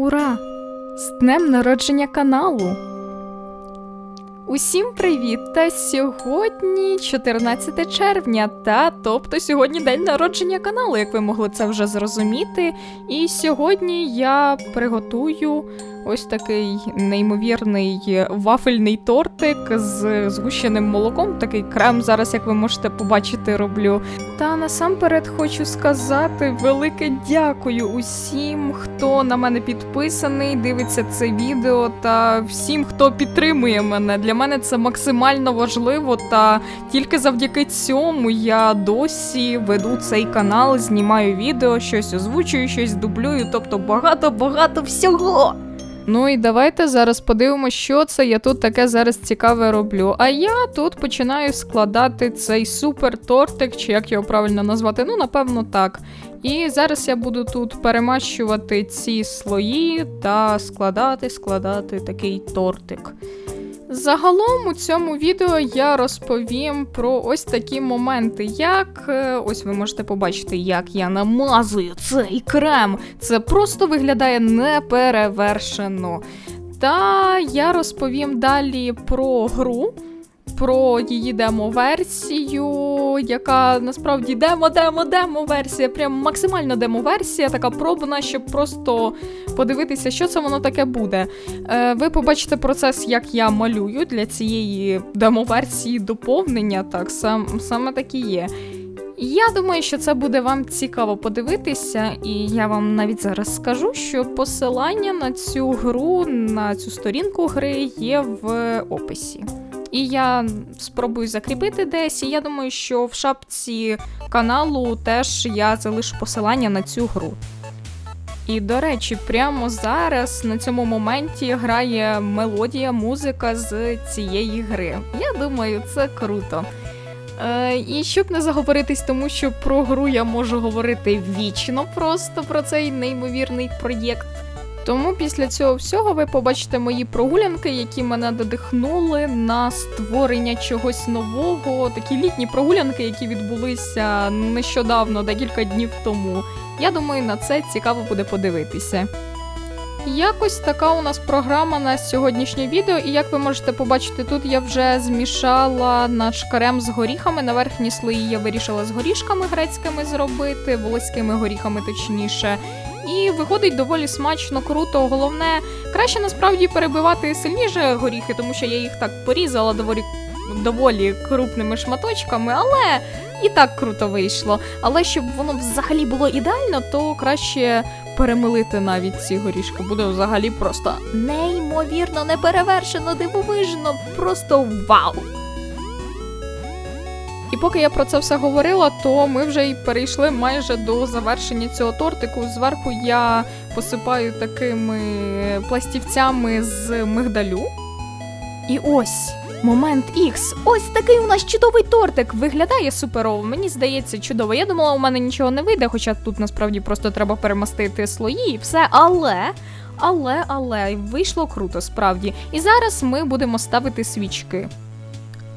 Ура! З днем народження каналу! Усім привіт! Та сьогодні 14 червня, та тобто сьогодні день народження каналу, як ви могли це вже зрозуміти. І сьогодні я приготую ось такий неймовірний вафельний тортик з згущеним молоком. Такий крем зараз, як ви можете побачити, роблю. Та насамперед хочу сказати велике дякую усім, хто на мене підписаний, дивиться це відео, та всім, хто підтримує мене. Для мене це максимально важливо. Та тільки завдяки цьому я досі веду цей канал, знімаю відео, щось озвучую, щось дублюю, тобто багато-багато всього. Ну і давайте зараз подивимося, що це я тут таке зараз цікаве роблю. А я тут починаю складати цей супер тортик, чи як його правильно назвати, ну напевно так. І зараз я буду тут перемащувати ці слої та складати, складати такий тортик. Загалом у цьому відео я розповім про ось такі моменти, як е, ось ви можете побачити, як я намазую цей крем. Це просто виглядає неперевершено. Та я розповім далі про гру. Про її демо-версію, яка насправді демо-демо-демо-версія, прям максимально демо-версія, така пробна, щоб просто подивитися, що це воно таке буде. Е, ви побачите процес, як я малюю для цієї демо-версії доповнення. Так, сам, саме так і є. Я думаю, що це буде вам цікаво подивитися, і я вам навіть зараз скажу, що посилання на цю гру, на цю сторінку гри є в описі. І я спробую закріпити десь. І я думаю, що в шапці каналу теж я залишу посилання на цю гру. І, до речі, прямо зараз на цьому моменті грає мелодія, музика з цієї гри. Я думаю, це круто. Е, і щоб не заговоритись, тому що про гру я можу говорити вічно просто про цей неймовірний проєкт. Тому після цього всього ви побачите мої прогулянки, які мене додихнули на створення чогось нового. Такі літні прогулянки, які відбулися нещодавно, декілька днів тому. Я думаю, на це цікаво буде подивитися. Якось така у нас програма на сьогоднішнє відео, і як ви можете побачити, тут я вже змішала наш крем з горіхами. На верхні слої я вирішила з горішками грецькими зробити, волоськими горіхами точніше. І виходить доволі смачно, круто. Головне, краще насправді перебивати сильніше горіхи, тому що я їх так порізала доволі, доволі крупними шматочками, але і так круто вийшло. Але щоб воно взагалі було ідеально, то краще перемилити навіть ці горішки. Буде взагалі просто неймовірно, неперевершено, дивовижно, просто вау! Поки я про це все говорила, то ми вже й перейшли майже до завершення цього тортику. Зверху я посипаю такими пластівцями з мигдалю. І ось момент Х. Ось такий у нас чудовий тортик. Виглядає суперово. Мені здається, чудово. Я думала, у мене нічого не вийде, хоча тут насправді просто треба перемастити слої і все. Але. Але, але вийшло круто, справді. І зараз ми будемо ставити свічки.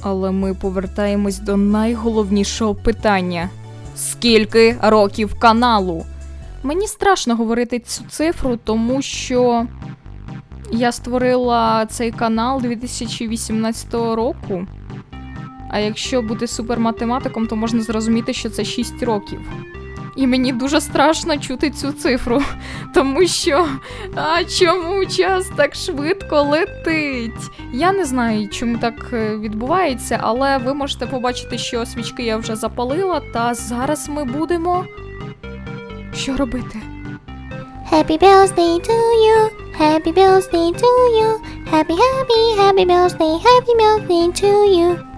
Але ми повертаємось до найголовнішого питання: скільки років каналу? Мені страшно говорити цю цифру, тому що я створила цей канал 2018 року. А якщо бути суперматематиком, то можна зрозуміти, що це 6 років. І мені дуже страшно чути цю цифру, тому що а чому час так швидко летить? Я не знаю, чому так е, відбувається, але ви можете побачити, що свічки я вже запалила, та зараз ми будемо. Що робити? Happy birthday to you. Happy birthday to you. Happy, happy, happy birthday. Happy birthday to you.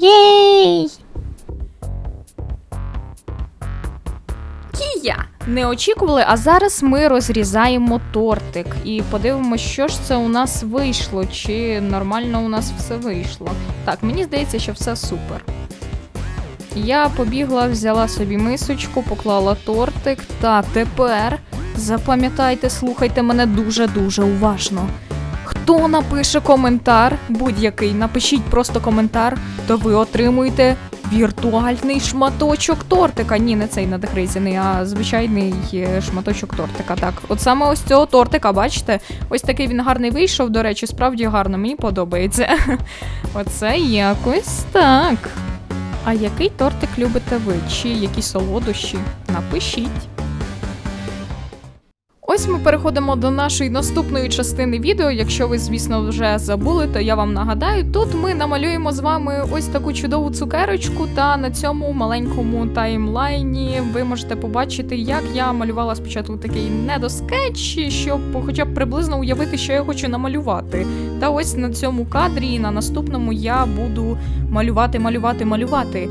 Єй! Кія! Не очікували, а зараз ми розрізаємо тортик і подивимося, що ж це у нас вийшло, чи нормально у нас все вийшло. Так, мені здається, що все супер. Я побігла, взяла собі мисочку, поклала тортик. Так, тепер Запам'ятайте, слухайте мене дуже-дуже уважно. Хто напише коментар, будь-який, напишіть просто коментар, то ви отримуєте віртуальний шматочок тортика. Ні, не цей надгризений, а звичайний е, шматочок тортика. Так, от саме ось цього тортика, бачите? Ось такий він гарний вийшов, до речі, справді гарно, мені подобається. Оце якось так. А який тортик любите ви? Чи які солодощі? Напишіть. Ось ми переходимо до нашої наступної частини відео. Якщо ви, звісно, вже забули, то я вам нагадаю. Тут ми намалюємо з вами ось таку чудову цукерочку, та на цьому маленькому таймлайні ви можете побачити, як я малювала спочатку такий недоскетч, щоб хоча б приблизно уявити, що я хочу намалювати. Та ось на цьому кадрі на наступному я буду малювати, малювати, малювати.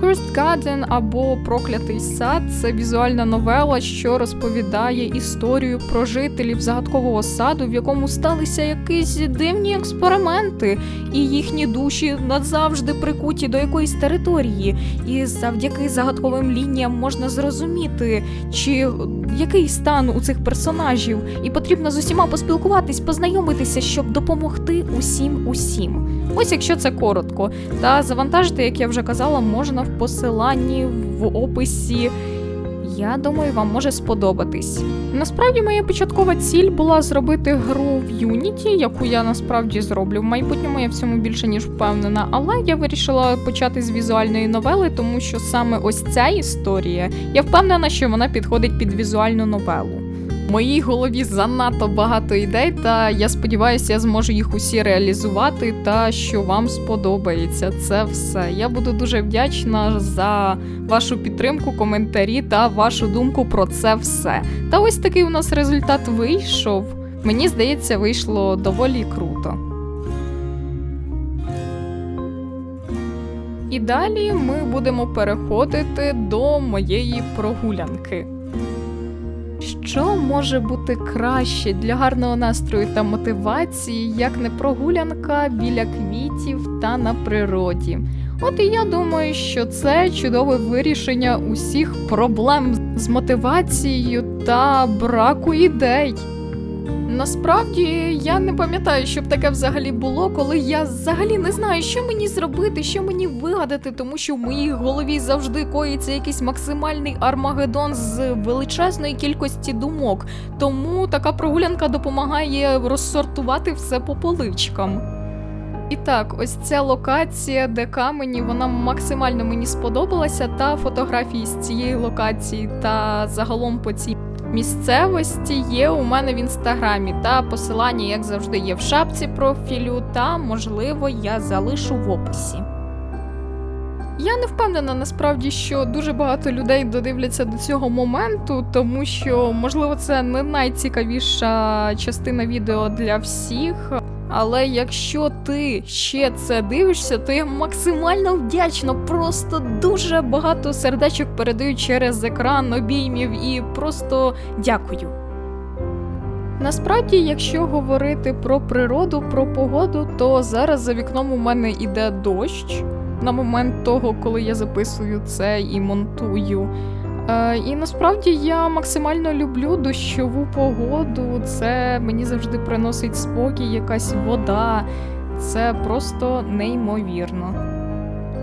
Cursed Garden або Проклятий сад це візуальна новела, що розповідає історію про жителів загадкового саду, в якому сталися якісь дивні експерименти, і їхні душі назавжди прикуті до якоїсь території. І завдяки загадковим лініям можна зрозуміти, чи який стан у цих персонажів, і потрібно з усіма поспілкуватись, познайомитися, щоб допомогти усім усім. Ось якщо це коротко. Та завантажити, як я вже казала, можна в посиланні в описі. Я думаю, вам може сподобатись. Насправді, моя початкова ціль була зробити гру в Unity, яку я насправді зроблю. В майбутньому я в цьому більше ніж впевнена. Але я вирішила почати з візуальної новели, тому що саме ось ця історія, я впевнена, що вона підходить під візуальну новелу. Моїй голові занадто багато ідей, та я сподіваюся, я зможу їх усі реалізувати, та що вам сподобається це все. Я буду дуже вдячна за вашу підтримку, коментарі та вашу думку про це все. Та ось такий у нас результат вийшов. Мені здається, вийшло доволі круто. І далі ми будемо переходити до моєї прогулянки. Що може бути краще для гарного настрою та мотивації, як не прогулянка біля квітів та на природі? От і я думаю, що це чудове вирішення усіх проблем з мотивацією та браку ідей. Насправді я не пам'ятаю, щоб таке взагалі було, коли я взагалі не знаю, що мені зробити, що мені вигадати, тому що в моїй голові завжди коїться якийсь максимальний армагеддон з величезної кількості думок. Тому така прогулянка допомагає розсортувати все по поличкам. І так, ось ця локація, де камені, вона максимально мені сподобалася. Та фотографії з цієї локації та загалом по цій місцевості є у мене в інстаграмі, та посилання, як завжди, є в шапці профілю, та, можливо, я залишу в описі. Я не впевнена насправді, що дуже багато людей додивляться до цього моменту, тому що, можливо, це не найцікавіша частина відео для всіх. Але якщо ти ще це дивишся, то я максимально вдячна. Просто дуже багато сердечок передаю через екран обіймів і просто дякую. Насправді, якщо говорити про природу, про погоду, то зараз за вікном у мене іде дощ на момент того, коли я записую це і монтую. Е, і насправді я максимально люблю дощову погоду. Це мені завжди приносить спокій, якась вода. Це просто неймовірно.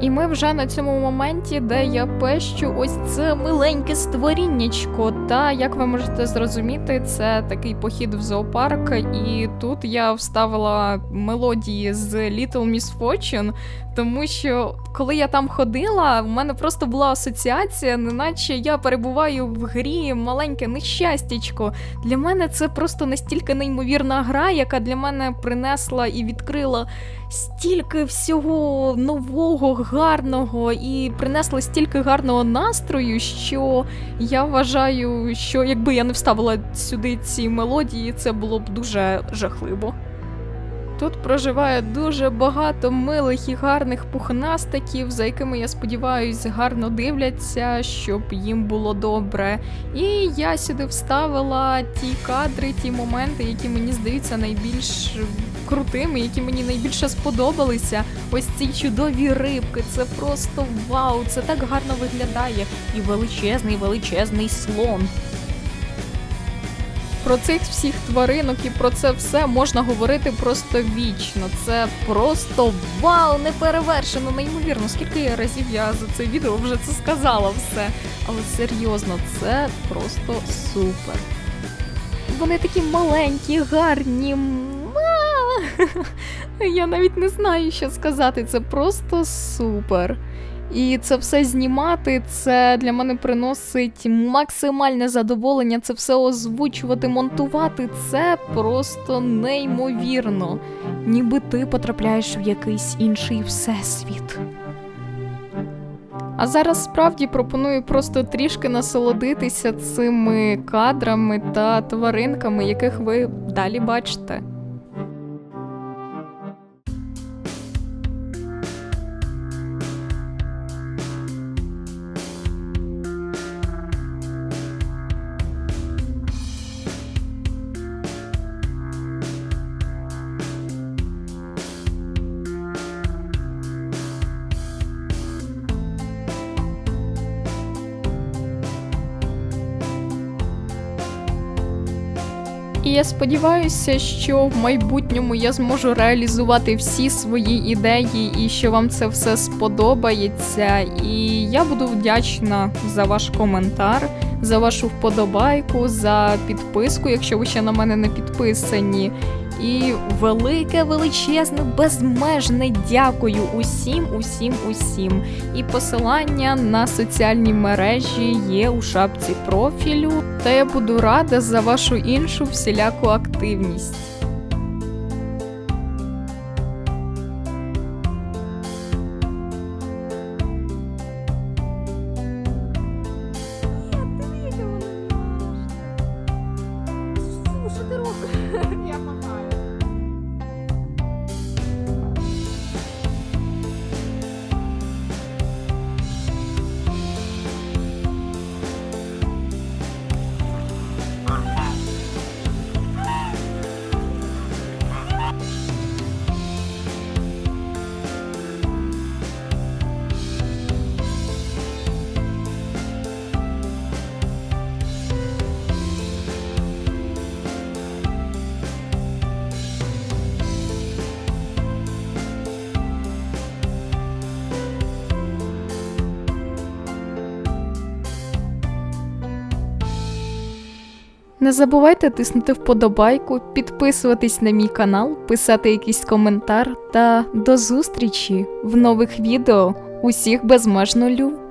І ми вже на цьому моменті, де я пещу ось це миленьке створіннячко. Та як ви можете зрозуміти, це такий похід в зоопарк, і тут я вставила мелодії з Little Miss Fortune, тому що коли я там ходила, в мене просто була асоціація, неначе я перебуваю в грі маленьке нещастячко. Для мене це просто настільки неймовірна гра, яка для мене принесла і відкрила стільки всього нового, гарного і принесла стільки гарного настрою, що я вважаю, що якби я не вставила сюди ці мелодії, це було б дуже жахливо. Тут проживає дуже багато милих і гарних пухнастиків, за якими я сподіваюся, гарно дивляться, щоб їм було добре. І я сюди вставила ті кадри, ті моменти, які мені здаються найбільш крутими, які мені найбільше сподобалися. Ось ці чудові рибки. Це просто вау! Це так гарно виглядає. І величезний, величезний слон. Про цих всіх тваринок і про це все можна говорити просто вічно. Це просто вау, неперевершено, неймовірно. Скільки разів я за це відео вже це сказала все. Але серйозно, це просто супер. Вони такі маленькі, гарні. Я навіть не знаю, що сказати. Це просто супер. І це все знімати, це для мене приносить максимальне задоволення. Це все озвучувати, монтувати. Це просто неймовірно. Ніби ти потрапляєш в якийсь інший всесвіт. А зараз справді пропоную просто трішки насолодитися цими кадрами та тваринками, яких ви далі бачите. І я сподіваюся, що в майбутньому я зможу реалізувати всі свої ідеї і що вам це все сподобається. І я буду вдячна за ваш коментар, за вашу вподобайку, за підписку, якщо ви ще на мене не підписані. І велике, величезне, безмежне дякую усім, усім, усім. І посилання на соціальні мережі є у шапці профілю. Та я буду рада за вашу іншу всіляку активність. Не забувайте тиснути вподобайку, підписуватись на мій канал, писати якийсь коментар та до зустрічі в нових відео. Усіх безмежно лю!